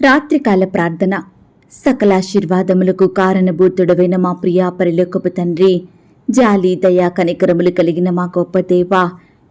రాత్రికాల ప్రార్థన. సకలాశీర్వాదములకు కారణభూతుడవైన మా ప్రియా పరిలోకపు తండ్రి జాలి దయా కనికరములు కలిగిన మా గొప్ప దేవ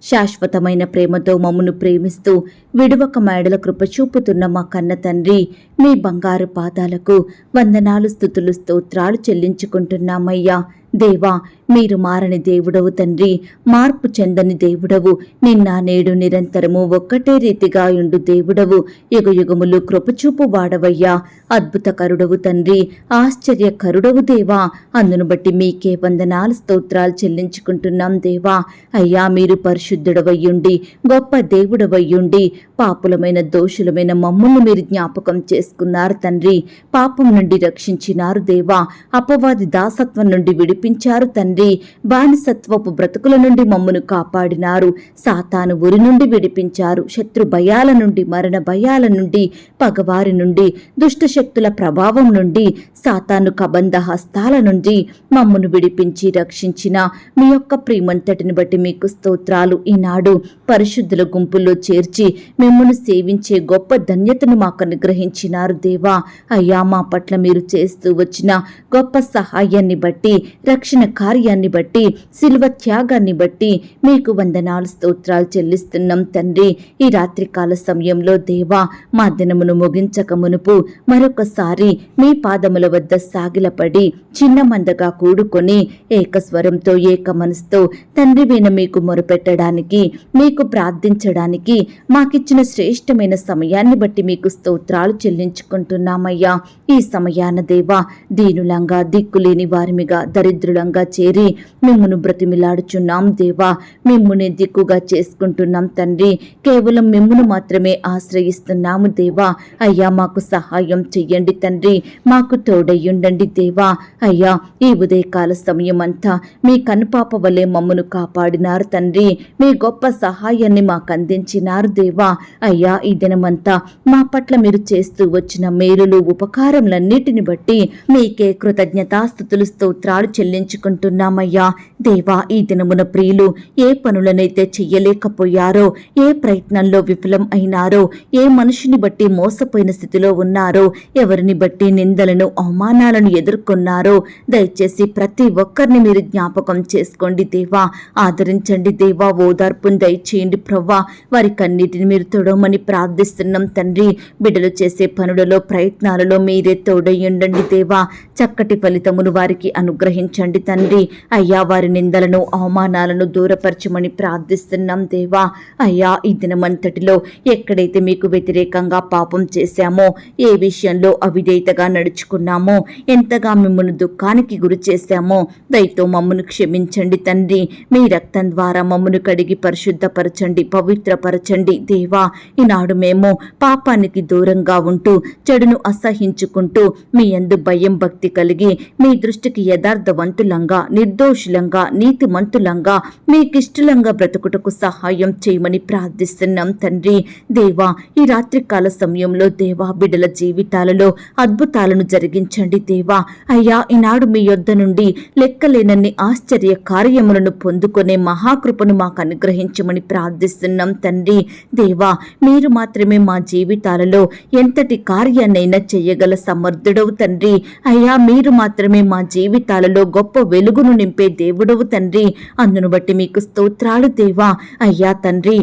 శాశ్వతమైన ప్రేమతో మమ్మను ప్రేమిస్తూ విడువక మేడల కృప చూపుతున్న మా కన్న తండ్రి మీ బంగారు పాదాలకు వందనాలు స్థుతులు స్తోత్రాలు చెల్లించుకుంటున్నామయ్యా. దేవా మీరు మారని దేవుడవు తండ్రి మార్పు చెందని దేవుడవు. నిన్న నేడు నిరంతరము ఒక్కటే రీతిగా ఉండు దేవుడవు. యుగయుగములు కృపచూపు వాడవయ్యా. అద్భుత కరుడవు తండ్రి ఆశ్చర్య కరుడవు దేవా. అందును బట్టి మీకే వందనాలు స్తోత్రాలు చెల్లించుకుంటున్నాం దేవా. అయ్యా మీరు పరిశుద్ధుడవయ్యుండి గొప్ప దేవుడవయ్యుండి పాపులమైన దోషులమైన మమ్మల్ని మీరు జ్ఞాపకం చేసుకున్నారు తండ్రి. పాపం నుండి రక్షించినారు దేవా. అపవాది దాసత్వం నుండి విడిపించారు తండ్రి. బానిసత్వపు బ్రతుకుల నుండి మమ్మను కాపాడినారు. సాతాను ఉరి నుండి విడిపించారు. శత్రు భయాల నుండి మరణ భయాల నుండి పగవారి నుండి దుష్ట శక్తుల ప్రభావం నుండి సాతాను కబంధ హస్తాల నుండి మమ్మను విడిపించి రక్షించిన మీ యొక్క ప్రేమంతటిని బట్టి మీకు స్తోత్రాలు. ఈనాడు పరిశుద్ధుల గుంపుల్లో చేర్చి మిమ్మల్ని సేవించే గొప్ప ధన్యతను మాకు అనుగ్రహించినారు దేవా. అయ్యా మా పట్ల మీరు చేస్తూ వచ్చిన గొప్ప సహాయాన్ని బట్టి రక్షణ కార్యాన్ని బట్టి శిల్వ త్యాగాన్ని బట్టి మీకు వందనాలు స్తోత్రాలు చెల్లిస్తున్నాం తండ్రి. ఈ రాత్రికాల సమయంలో దేవా మా దినమును ముగించక మునుపు మరొకసారి మీ పాదముల వద్ద సాగిలపడి చిన్న మందగా కూడుకొని ఏకస్వరంతో ఏక మనసుతో తండ్రి వీణ మీకు మొరపెట్టడానికి మీ మీకు ప్రార్థించడానికి మాకిచ్చిన శ్రేష్టమైన సమయాన్ని బట్టి మీకు స్తోత్రాలు చెల్లించుకుంటున్నామయ్యా. ఈ సమయాన దేవా దీనులంగా దిక్కులేని వారిమిగా దరిద్రులంగా చేరి మిమ్మను బ్రతిమిలాడుచున్నాం దేవా. మిమ్మునే దిక్కుగా చేసుకుంటున్నాం తండ్రి. కేవలం మిమ్మును మాత్రమే ఆశ్రయిస్తున్నాము దేవా. అయ్యా మాకు సహాయం చెయ్యండి తండ్రి. మాకు తోడయ్యుండండి దేవా. అయ్యా ఈ ఉదయకాల సమయం అంతా మీ కనుపాప వలె మమ్మను కాపాడినారు తండ్రి. మీ గొప్ప సహాయం సహాయాన్ని మాకు అందించినారు దేవా. అయ్యా ఈ దినమంతా మా పట్ల మీరు చేస్తూ వచ్చిన మేలులు ఉపకారములన్నిటిని బట్టి మీకే కృతజ్ఞతాస్థుతులు స్తోత్రాలు చెల్లించుకుంటున్నామయ్యా. దేవా ఈ దినమున ప్రియులు ఏ పనులనైతే చెయ్యలేకపోయారో ఏ ప్రయత్నంలో విఫలం అయినారో ఏ మనిషిని బట్టి మోసపోయిన స్థితిలో ఉన్నారో ఎవరిని బట్టి నిందలను అవమానాలను ఎదుర్కొన్నారో దయచేసి ప్రతి ఒక్కరిని మీరు జ్ఞాపకం చేసుకోండి దేవా. ఆదరించండి దేవా ఓదార్పును దయచేయండి ప్రవ్వా. వారి కన్నిటిని మీరు తొడవమని ప్రార్థిస్తున్నాం తండ్రి. బిడ్డలు చేసే పనులలో ప్రయత్నాలలో మీరే తోడయ్యుండండి దేవా. చక్కటి ఫలితమును వారికి అనుగ్రహించండి తండ్రి. అయ్యా వారి నిందలను అవమానాలను దూరపరచమని ప్రార్థిస్తున్నాం దేవా. అయ్యా ఈ దినమంతటిలో ఎక్కడైతే మీకు వ్యతిరేకంగా పాపం చేశామో ఏ విషయంలో అవిధేయతగా నడుచుకున్నామో ఎంతగా మిమ్మల్ని దుఃఖానికి గురి చేశామో దయతో మమ్మను క్షమించండి తండ్రి. మీ రక్తం ద్వారా మమ్మను కడిగి శుద్ధపరచండి పవిత్రపరచండి. దేవా ఈనాడు మేము పాపానికి దూరంగా ఉంటూ చెడును అసహించుకుంటూ మీ యందు భయం భక్తి కలిగి మీ దృష్టికి యథార్థవంతులంగా నిర్దోషులంగా నీతిమంతులంగా మీకిష్టలంగా బ్రతుకుటకు సహాయం చేయమని ప్రార్థిస్తున్నాం తండ్రి. దేవా ఈ రాత్రికాల సమయంలో దేవా బిడల జీవితాలలో అద్భుతాలను జరిగించండి దేవా. అయ్యా ఈనాడు మీ యొద్ద నుండి లెక్కలేనన్ని ఆశ్చర్య కార్యములను పొందుకునే మహాకృపను మాకు అనుగ్రహించమని ప్రార్థిస్తున్నాం తండ్రి. దేవా మీరు మాత్రమే మా జీవితాలలో ఎంతటి కార్యాన్నైనా చేయగల సమర్థుడవు తండ్రి. అయ్యా మీరు మాత్రమే మా జీవితాలలో గొప్ప వెలుగును నింపే దేవుడవు తండ్రి. అందును బట్టి మీకు స్తోత్రాలు దేవా. అయ్యా తండ్రి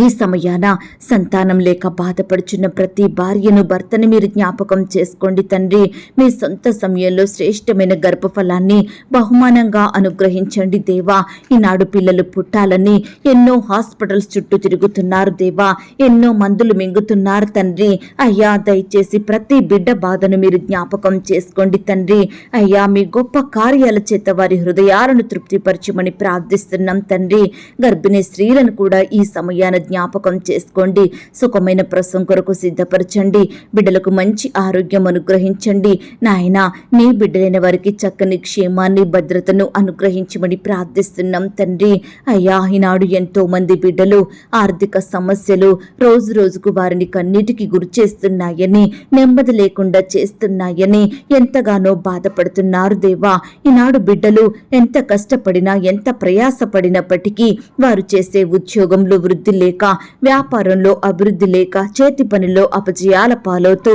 ఈ సమయాన సంతానం లేక బాధపడుచున్న ప్రతి భార్యను భర్తని మీరు జ్ఞాపకం చేసుకోండి తండ్రి. మీ సొంత సమయంలో శ్రేష్టమైన గర్భఫలాన్ని బహుమానంగా అనుగ్రహించండి దేవా. ఈనాడు పిల్లలు పుట్టాలని ఎన్నో హాస్పిటల్స్ చుట్టూ తిరుగుతున్నారు దేవా. ఎన్నో మందులు మింగుతున్నారు తండ్రి. అయ్యా దయచేసి ప్రతి బిడ్డ బాధను మీరు జ్ఞాపకం చేసుకోండి తండ్రి. అయ్యా మీ గొప్ప కార్యాల చేత వారి హృదయాలను తృప్తిపరచమని ప్రార్థిస్తున్నాం తండ్రి. గర్భిణీ స్త్రీలను కూడా ఈ సమయాన జ్ఞాపకం చేసుకోండి. సుఖమైన ప్రసవం కొరకు సిద్ధపరచండి. బిడ్డలకు మంచి ఆరోగ్యం అనుగ్రహించండి. నాయన నీ బిడ్డలైన వారికి చక్కని క్షేమాన్ని భద్రతను అనుగ్రహించమని ప్రార్థిస్తున్నాం తండ్రి. అయ్యా ఈనాడు ఎంతో మంది బిడ్డలు ఆర్థిక సమస్యలు రోజు రోజుకు వారిని కన్నీటికి గురి చేస్తున్నాయని నెమ్మది లేకుండా చేస్తున్నాయని ఎంతగానో బాధపడుతున్నారు దేవా. ఈనాడు బిడ్డలు ఎంత కష్టపడినా ఎంత ప్రయాసపడినప్పటికీ వారు చేసే ఉద్యోగంలో వృద్ధి లేక వ్యాపారంలో అభివృద్ధి లేక చేతి పనిలో అపజయాల పాలవుతూ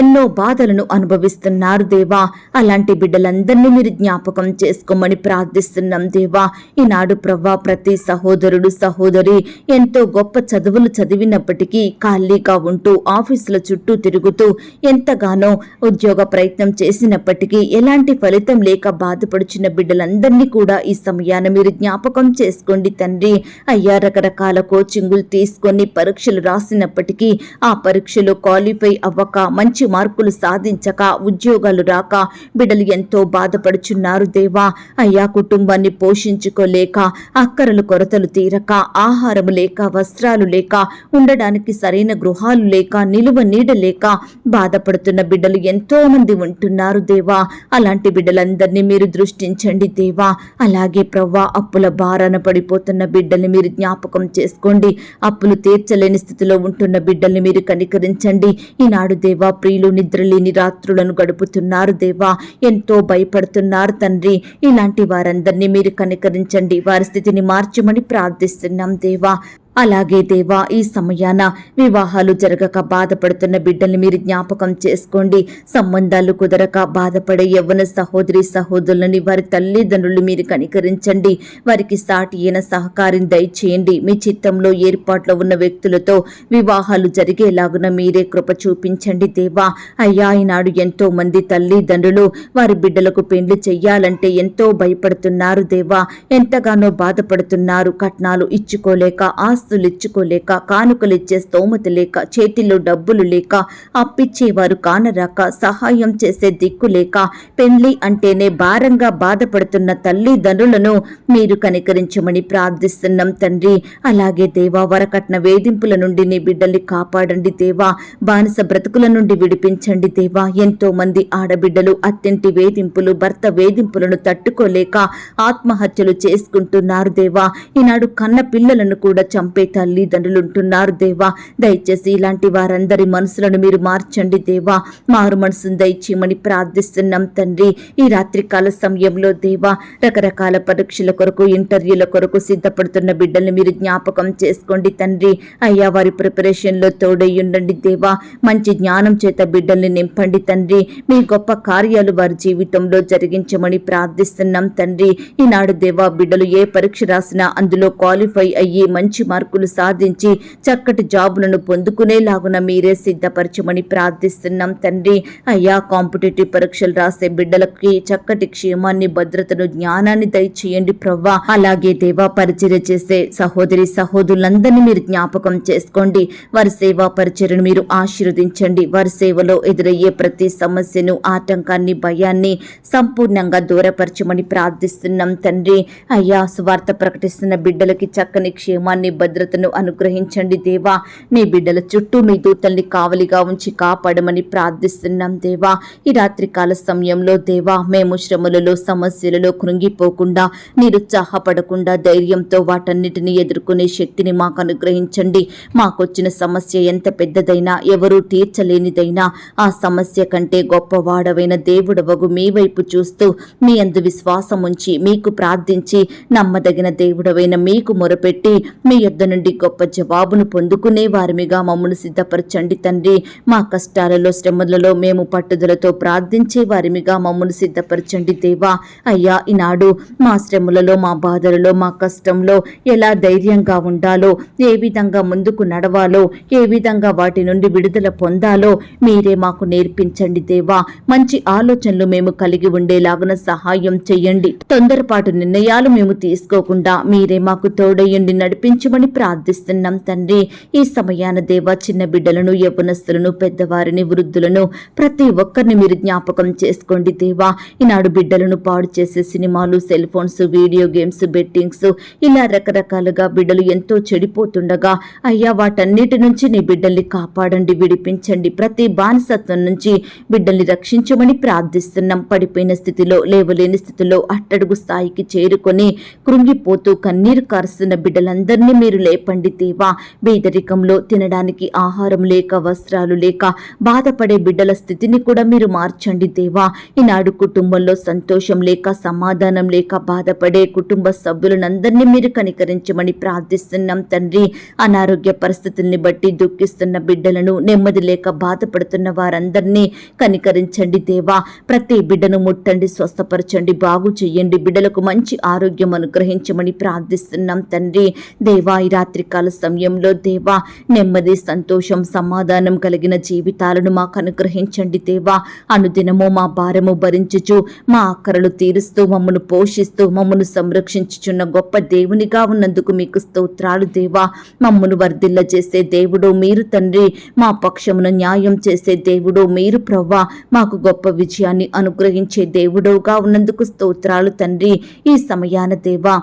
ఎన్నో బాధలను అనుభవిస్తున్నారు దేవా. అలాంటి బిడ్డలందరినీ మీరు జ్ఞాపకం చేసుకోమని ప్రార్థిస్తున్నాం దేవా. ఈనాడు ప్రవ్వా ప్రతి సహోదరుడు సహోదరి ఎంతో గొప్ప చదువులు చదివినప్పటికీ ఖాళీగా ఉంటూ ఆఫీసుల చుట్టూ తిరుగుతూ ఎంతగానో ఉద్యోగ ప్రయత్నం చేసినప్పటికీ ఎలాంటి ఫలితం లేక బాధపడుచున్న బిడ్డలందరినీ కూడా ఈ సమయాన మీరు జ్ఞాపకం చేసుకోండి తండ్రి. అయ్యా రకరకాల కోచింగులు తీసుకొని పరీక్షలు రాసినప్పటికీ ఆ పరీక్షలో క్వాలిఫై అవ్వక మంచి మార్కులు సాధించక ఉద్యోగాలు రాక బిడ్డలు ఎంతో బాధపడుచున్నారు దేవా. అయ్యా కుటుంబాన్ని పోషించుకోలేక అక్కరలు కొరతలు తీరక ఆహారం లేక వస్త్రాలు లేక ఉండడానికి సరైన గృహాలు లేక నిలువ నీడ లేక బాధపడుతున్న బిడ్డలు ఎంతో మంది ఉంటున్నారు దేవా. అలాంటి బిడ్డలందరినీ మీరు దృష్టించండి దేవా. అలాగే ప్రవ్వా అప్పుల భారాన పడిపోతున్న బిడ్డల్ని మీరు జ్ఞాపకం చేసుకోండి. అప్పులు తీర్చలేని స్థితిలో ఉంటున్న బిడ్డల్ని మీరు కనికరించండి. ఈనాడు దేవా ప్రియులు నిద్రలేని రాత్రులను గడుపుతున్నారు దేవా. ఎంతో భయపడుతున్నారు తండ్రి. ఇలాంటి వారందరినీ మీరు కనికరించండి. వారి స్థితిని మార్చమని ప్రార్థిస్తున్నాం దేవా. అలాగే దేవా ఈ సమయాన వివాహాలు జరగక బాధపడుతున్న బిడ్డల్ని మీరు జ్ఞాపకం చేసుకోండి. సంబంధాలు కుదరక బాధపడే యవ్వన సహోదరి సహోదరులని వారి తల్లిదండ్రులు మీరు కనికరించండి. వారికి సాటి అయిన సహకారం దయచేయండి. మీ చిత్తంలో ఏర్పాట్లో ఉన్న వ్యక్తులతో వివాహాలు జరిగేలాగున మీరే కృప చూపించండి దేవా. అయ్యా ఈనాడు ఎంతో మంది తల్లిదండ్రులు వారి బిడ్డలకు పెండ్లు చెయ్యాలంటే ఎంతో భయపడుతున్నారు దేవా. ఎంతగానో బాధపడుతున్నారు. కట్నాలు ఇచ్చుకోలేక ఆ ఇచ్చుకోలేక కానుకలిచ్చే స్తోమత లేక చేతిలో డబ్బులు లేక అప్పిచ్చేవారు కానరాక సహాయం చేసే దిక్కు లేక పెండ్లి అంటేనే భారంగా బాధపడుతున్న తల్లిదండ్రులను మీరు కనికరించమని ప్రార్థిస్తున్నాం తండ్రి. అలాగే దేవా వరకట్న వేధింపుల నుండి నీ బిడ్డల్ని కాపాడండి దేవా. బానిస బ్రతుకుల నుండి విడిపించండి దేవా. ఎంతో మంది ఆడబిడ్డలు అత్తింటి వేధింపులు భర్త వేధింపులను తట్టుకోలేక ఆత్మహత్యలు చేసుకుంటున్నారు దేవా. ఈనాడు కన్న పిల్లలను కూడా చంప తల్లిదండ్రులు ఉంటున్నారు దేవా. దయచేసి ఇలాంటి వారందరి మనసులను మీరు మార్చండి దేవా. మారు మనసును దయచేయమని ప్రార్థిస్తున్నాం తండ్రి. ఈ రాత్రికాల సమయంలో దేవా రకరకాల పరీక్షల కొరకు ఇంటర్వ్యూల కొరకు సిద్ధపడుతున్న బిడ్డల్ని మీరు జ్ఞాపకం చేసుకోండి తండ్రి. అయ్యా వారి ప్రిపరేషన్లో తోడై ఉండండి దేవా. మంచి జ్ఞానం చేత బిడ్డల్ని నింపండి తండ్రి. మీ గొప్ప కార్యాలు వారి జీవితంలో జరిగించమని ప్రార్థిస్తున్నాం తండ్రి. ఈనాడు దేవా బిడ్డలు ఏ పరీక్ష రాసినా అందులో క్వాలిఫై అయ్యి మంచి మార్కులు సాధించి చక్కటి జాబులను పొందుకునేలాగున మీరే సిద్ధపరచమని ప్రార్థిస్తున్నాం తండ్రి. అయ్యా కాంపిటేటివ్ పరీక్షలు రాసే బిడ్డలకి చక్కటి క్షేమాన్ని భద్రతను జ్ఞానాన్ని దయచేయండి ప్రవ్వా. అలాగే దేవా పరిచర్య చేసే సహోదరి సహోదరులందరినీ మీరు జ్ఞాపకం చేసుకోండి. వారి సేవా పరిచర్యను మీరు ఆశీర్వదించండి. వారి సేవలో ఎదురయ్యే ప్రతి సమస్యను ఆటంకాన్ని భయాన్ని సంపూర్ణంగా దూరపరచమని ప్రార్థిస్తున్నాం తండ్రి. అయ్యా సువార్త ప్రకటిస్తున్న బిడ్డలకి చక్కని క్షేమాన్ని భద్రతను అనుగ్రహించండి దేవా. నీ బిడ్డల చుట్టూ మీ దూతల్ని కావలిగా ఉంచి కాపాడమని ప్రార్థిస్తున్నాం దేవా. ఈ రాత్రికాల సమయంలో దేవా మేము శ్రమలలో సమస్యలలో కృంగిపోకుండా నిరుత్సాహపడకుండా ధైర్యంతో వాటన్నిటిని ఎదుర్కొనే శక్తిని మాకు అనుగ్రహించండి. మాకొచ్చిన సమస్య ఎంత పెద్దదైనా ఎవరూ తీర్చలేనిదైనా ఆ సమస్య కంటే గొప్పవాడవైన దేవుడవగు మీ వైపు చూస్తూ మీ అందు విశ్వాసం ఉంచి మీకు ప్రార్థించి నమ్మదగిన దేవుడవైన మీకు మొరపెట్టి మీ యొద్ద నుండి గొప్ప జవాబును పొందుకునే వారిమిగా మమ్మల్ని సిద్ధపరచండి తండ్రి. మా కష్టాలలో శ్రమలలో మేము పట్టుదలతో ప్రార్థించే వారిమిగా మమ్మల్ని సిద్ధపరచండి దేవా. అయ్యా ఈనాడు మా శ్రమలలో మా బాధలలో మా కష్టంలో ఎలా ధైర్యంగా ఉండాలో ఏ విధంగా ముందుకు నడవాలో ఏ విధంగా వాటి నుండి విడుదల పొందాలో మీరే మాకు నేర్పించండి దేవా. మంచి ఆలోచనలు మేము కలిగి ఉండేలాగున సహాయం చెయ్యండి తొందరపాటు నిర్ణయాలు మేము తీసుకోకుండా మీరే మాకు తోడయ్యండి నడిపించమని ప్రార్థిస్తున్నాం తండ్రి. ఈ సమయాన దేవా చిన్న బిడ్డలను యవ్వనస్తులను పెద్దవారిని వృద్ధులను ప్రతి ఒక్కరిని మీరు జ్ఞాపకం చేసుకోండి దేవా. ఈనాడు బిడ్డలను పాడు చేసే సినిమాలు cell phones video games bettings ఇలా రకరకాలుగా బిడ్డలు ఎంతో చెడిపోతుండగా అయ్యా వాటన్నిటి నుంచి నీ బిడ్డల్ని కాపాడండి విడిపించండి. ప్రతి బానిసత్వం నుంచి బిడ్డల్ని రక్షించమని ప్రార్థిస్తున్నాం. పడిపోయిన స్థితిలో లేవలేని స్థితిలో అట్టడుగు స్థాయికి చేరుకొని కృంగిపోతూ కన్నీరు కారుస్తున్న బిడ్డలందరినీ మీరు లేపండి దేవా. బీదరికంలో తినడానికి ఆహారం లేక వస్త్రాలు లేక బాధపడే బిడ్డల స్థితిని కూడా మీరు మార్చండి దేవా. ఈనాడు కుటుంబంలో సంతోషం లేక సమాధానం లేక బాధపడే కుటుంబ సభ్యులనందరినీ మీరు కనికరించమని ప్రార్థిస్తున్నాం తండ్రి. అనారోగ్య పరిస్థితుల్ని బట్టి దుఃఖిస్తున్న బిడ్డలను నెమ్మది లేక బాధపడుతున్న వారందరినీ కనికరించండి దేవా. ప్రతి బిడ్డను ముట్టండి స్వస్థపరచండి బాగు చెయ్యండి బిడ్డలకు మంచి ఆరోగ్యం అనుగ్రహించమని ప్రార్థిస్తున్నాం తండ్రి. దేవా ఈ రాత్రికాల సమయంలో దేవా నెమ్మది సంతోషం సమాధానం కలిగిన జీవితాలను మాకు అనుగ్రహించండి దేవా. అనుదినము మా భారము భరించుచు మా అక్కరలు తీరుస్తూ మమ్మను పోషిస్తూ మమ్మను సంరక్షించుచున్న గొప్ప దేవునిగా ఉన్నందుకు మీకు స్తోత్రాలు దేవా. మమ్మను వర్ధిల్ల చేసే దేవుడు మీరు తండ్రి. మా పక్షమును న్యాయం చేసే దేవుడు మీరు ప్రవ్వా. మాకు గొప్ప విజయాన్ని అనుగ్రహించే దేవుడుగా ఉన్నందుకు స్తోత్రాలు తండ్రి. ఈ సమయాన దేవా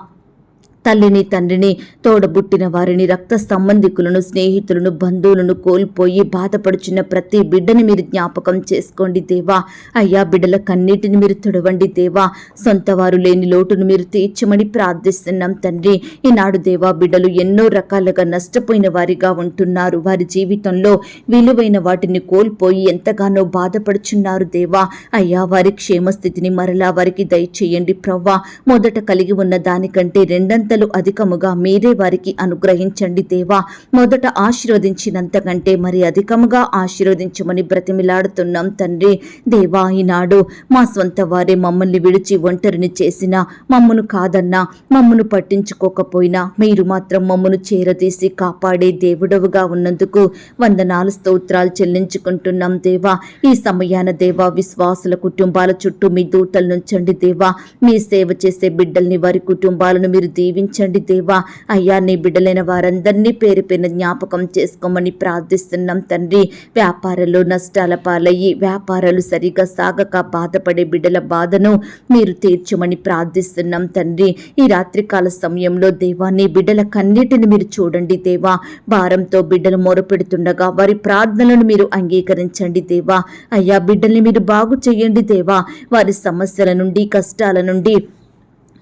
తల్లిని తండ్రిని తోడబుట్టిన వారిని రక్త సంబంధికులను స్నేహితులను బంధువులను కోల్పోయి బాధపడుచున్న ప్రతి బిడ్డని మీరు జ్ఞాపకం చేసుకోండి దేవా. అయ్యా బిడ్డల కన్నీటిని మీరు తుడవండి దేవా. సొంత వారు లేని లోటును మీరు తీర్చమని ప్రార్థిస్తున్నాం తండ్రి. ఈనాడు దేవా బిడ్డలు ఎన్నో రకాలుగా నష్టపోయిన వారిగా ఉంటున్నారు. వారి జీవితంలో విలువైన వాటిని కోల్పోయి ఎంతగానో బాధపడుచున్నారు దేవా. అయ్యా వారి క్షేమస్థితిని మరలా వారికి దయచేయండి ప్రవ్వా. మొదట కలిగి ఉన్న దానికంటే రెండంతలు అధికముగా మీరే వారికి అనుగ్రహించండి దేవా. మొదట ఆశీర్వదించినంతకంటే మరి అధికముగా ఆశీర్వదించమని బ్రతిమిలాడుతున్నాం తండ్రి. దేవా ఈనాడు మా సొంత వారే మమ్మల్ని విడిచి ఒంటరిని చేసినా మమ్మను కాదన్నా మమ్మను పట్టించుకోకపోయినా మీరు మాత్రం మమ్మను చేరదీసి కాపాడే దేవుడవుగా ఉన్నందుకు వందనాలు స్తోత్రాలు చెల్లించుకుంటున్నాం దేవా. ఈ సమయాన దేవా విశ్వాసుల కుటుంబాల చుట్టూ మీ దూతలు నుంచండి దేవా. మీ సేవ చేసే బిడ్డల్ని వారి కుటుంబాలను మీరు క్షమించండి దేవా. అయ్యా నీ బిడ్డలైన వారందరినీ పేరు పైన జ్ఞాపకం చేసుకోమని ప్రార్థిస్తున్నాం తండ్రి. వ్యాపారంలో నష్టాల పాలయ్యి వ్యాపారాలు సరిగా సాగక బాధపడే బిడ్డల బాధను మీరు తీర్చమని ప్రార్థిస్తున్నాం తండ్రి. ఈ రాత్రికాల సమయంలో దేవా నీ బిడ్డల కన్నీటిని మీరు చూడండి దేవా. భారంతో బిడ్డలు మొరపెడుతుండగా వారి ప్రార్థనలను మీరు అంగీకరించండి దేవా. అయ్యా బిడ్డల్ని మీరు బాగు చేయండి దేవా. వారి సమస్యల నుండి కష్టాల నుండి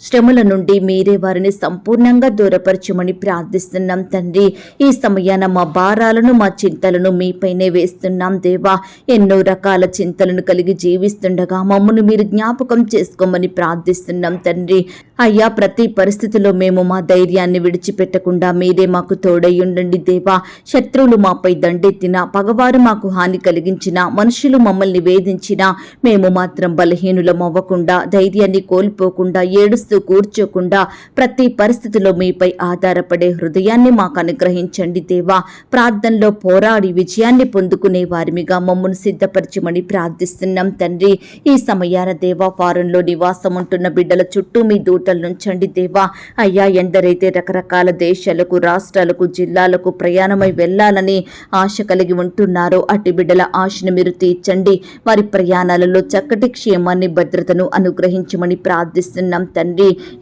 శ్రమల నుండి మీరే వారిని సంపూర్ణంగా దూరపరచమని ప్రార్థిస్తున్నాం తండ్రి. ఈ సమయాన మా భారాలను మా చింతలను మీపైనే వేస్తున్నాం దేవా. ఎన్నో రకాల చింతలను కలిగి జీవిస్తుండగా మమ్మను మీరు జ్ఞాపకం చేసుకోమని ప్రార్థిస్తున్నాం తండ్రి. అయ్యా ప్రతి పరిస్థితిలో మేము మా ధైర్యాన్ని విడిచిపెట్టకుండా మీరే మాకు తోడై ఉండండి దేవా. శత్రువులు మాపై దండెత్తినా పగవారు మాకు హాని కలిగించినా మనుషులు మమ్మల్ని వేధించినా మేము మాత్రం బలహీనులం అవ్వకుండా ధైర్యాన్ని కోల్పోకుండా ఏడు ఏడుస్తూ కూర్చోకుండా ప్రతి పరిస్థితిలో మీపై ఆధారపడే హృదయాన్ని మాకు అనుగ్రహించండి దేవా. ప్రార్థనలో పోరాడి విజయాన్ని పొందుకునే వారిమిగా మమ్మల్ని సిద్ధపరచమని ప్రార్థిస్తున్నాం తండ్రి. ఈ సమయాన దేవా ఫారంలో నివాసం ఉంటున్న బిడ్డల చుట్టూ మీ దూటలు నుంచండి దేవా. అయ్యా ఎందరైతే రకరకాల దేశాలకు రాష్ట్రాలకు జిల్లాలకు ప్రయాణమై వెళ్ళాలని ఆశ కలిగి ఉంటున్నారో అట్టి బిడ్డల ఆశను మీరు తీర్చండి. వారి ప్రయాణాలలో చక్కటి క్షేమాన్ని భద్రతను అనుగ్రహించమని ప్రార్థిస్తున్నాం తండ్రి.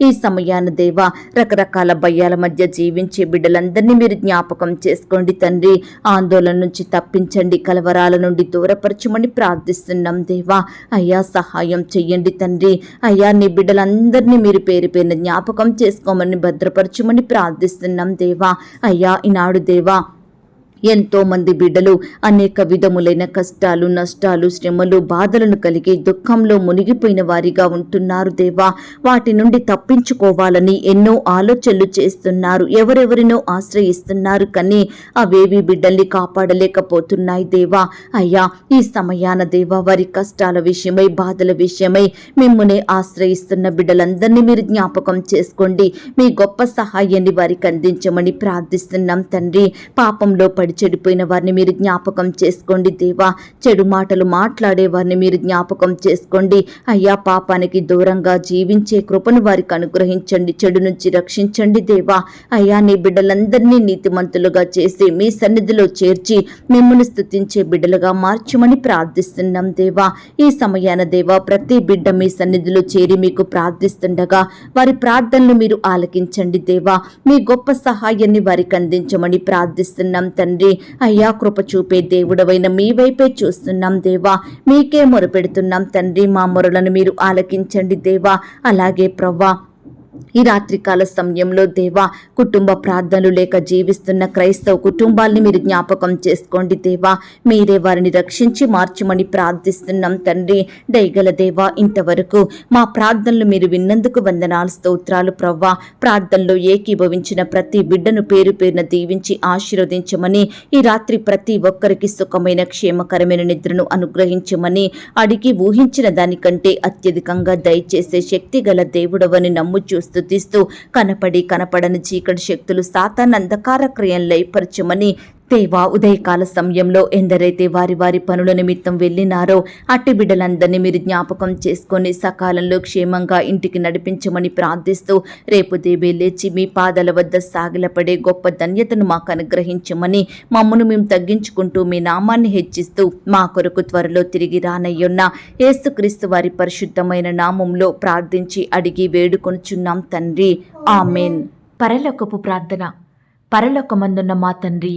ఈ సమయాన దేవా రకరకాల భయాల మధ్య జీవించే బిడ్డలందరినీ మీరు జ్ఞాపకం చేసుకోండి తండ్రి. ఆందోళన నుంచి తప్పించండి కలవరాల నుండి దూరపరచమని ప్రార్థిస్తున్నాం దేవా. అయ్యా సహాయం చెయ్యండి తండ్రి. అయ్యా నీ బిడ్డలందరినీ మీరు పేరు పేరున జ్ఞాపకం చేసుకోమని భద్రపరచమని ప్రార్థిస్తున్నాం దేవా. అయ్యా ఈనాడు దేవా ఎంతో మంది బిడ్డలు అనేక విధములైన కష్టాలు నష్టాలు శ్రమలు బాధలను కలిగి దుఃఖంలో మునిగిపోయిన వారిగా ఉంటున్నారు దేవా. వాటి నుండి తప్పించుకోవాలని ఎన్నో ఆలోచనలు చేస్తున్నారు ఎవరెవరినో ఆశ్రయిస్తున్నారు కానీ అవేవి బిడ్డల్ని కాపాడలేకపోతున్నాయి దేవా. అయ్యా ఈ సమయాన దేవా వారి కష్టాల విషయమై బాధల విషయమై మిమ్మల్ని ఆశ్రయిస్తున్న బిడ్డలందరినీ మీరు జ్ఞాపకం చేసుకోండి. మీ గొప్ప సహాయాన్ని వారికి అందించమని ప్రార్థిస్తున్నాం తండ్రి. పాపంలో పడి చెడిపోయిన వారిని మీరు జ్ఞాపకం చేసుకోండి దేవా. చెడు మాటలు మాట్లాడే వారిని మీరు జ్ఞాపకం చేసుకోండి. అయ్యా పాపానికి దూరంగా జీవించే కృపను వారికి అనుగ్రహించండి. చెడు నుంచి రక్షించండి దేవా. అయ్యా నీ బిడ్డలందరినీ నీతిమంతులుగా చేసి మీ సన్నిధిలో చేర్చి మిమ్మల్ని స్తుతించే బిడ్డలుగా మార్చమని ప్రార్థిస్తున్నాం దేవా. ఈ సమయాన దేవా ప్రతి బిడ్డ మీ సన్నిధిలో చేరి మీకు ప్రార్థిస్తుండగా వారి ప్రార్థనలు మీరు ఆలకించండి దేవా. మీ గొప్ప సహాయాన్ని వారికి అందించమని ప్రార్థిస్తున్నాం తండ్రి. అయ్యా కృప చూపే దేవుడవైన మీ వైపే చూస్తున్నాం దేవా. మీకే మొరపెడుతున్నాం తండ్రి మా మొరలను మీరు ఆలకించండి దేవా. అలాగే ప్రవ్వా ఈ రాత్రికాల సమయంలో దేవా కుటుంబ ప్రార్థనలు లేక జీవిస్తున్న క్రైస్తవ కుటుంబాల్ని మీరు జ్ఞాపకం చేసుకోండి దేవా. మీరే వారిని రక్షించి మార్చమని ప్రార్థిస్తున్నాం తండ్రి. దయగల దేవా ఇంతవరకు మా ప్రార్థనలు మీరు విన్నందుకు వందనాలు స్తోత్రాలు ప్రవ్వా. ప్రార్థనలో ఏకీభవించిన ప్రతి బిడ్డను పేరు పేరున దీవించి ఆశీర్వదించమని ఈ రాత్రి ప్రతి ఒక్కరికి సుఖమైన క్షేమకరమైన నిద్రను అనుగ్రహించమని అడిగి ఊహించిన దానికంటే అత్యధికంగా దయచేసే శక్తి గల దేవుడవని నమ్ముచూ స్తుతిస్తూ కనపడి కనపడని చీకటి శక్తులు సాతాన్ అంధకార క్రియం దేవా ఉదయకాల సమయంలో ఎందరైతే వారి వారి పనుల నిమిత్తం వెళ్ళినారో అట్టి బిడ్డలందరినీ మీరు జ్ఞాపకం చేసుకొని సకాలంలో క్షేమంగా ఇంటికి నడిపించమని ప్రార్థిస్తూ రేపు దేవే లేచి మీ పాదల వద్ద సాగిలపడే గొప్ప ధన్యతను మాకు అనుగ్రహించమని మమ్మను మేము తగ్గించుకుంటూ మీ నామాన్ని హెచ్చిస్తూ మా కొరకు త్వరలో తిరిగి రానయ్యున్న ఏసుక్రీస్తు వారి పరిశుద్ధమైన నామంలో ప్రార్థించి అడిగి వేడుకొనుచున్నాం తండ్రి. ఆమెన్. పరలోకపు ప్రార్థన. పరలోకమందున్న మా తండ్రి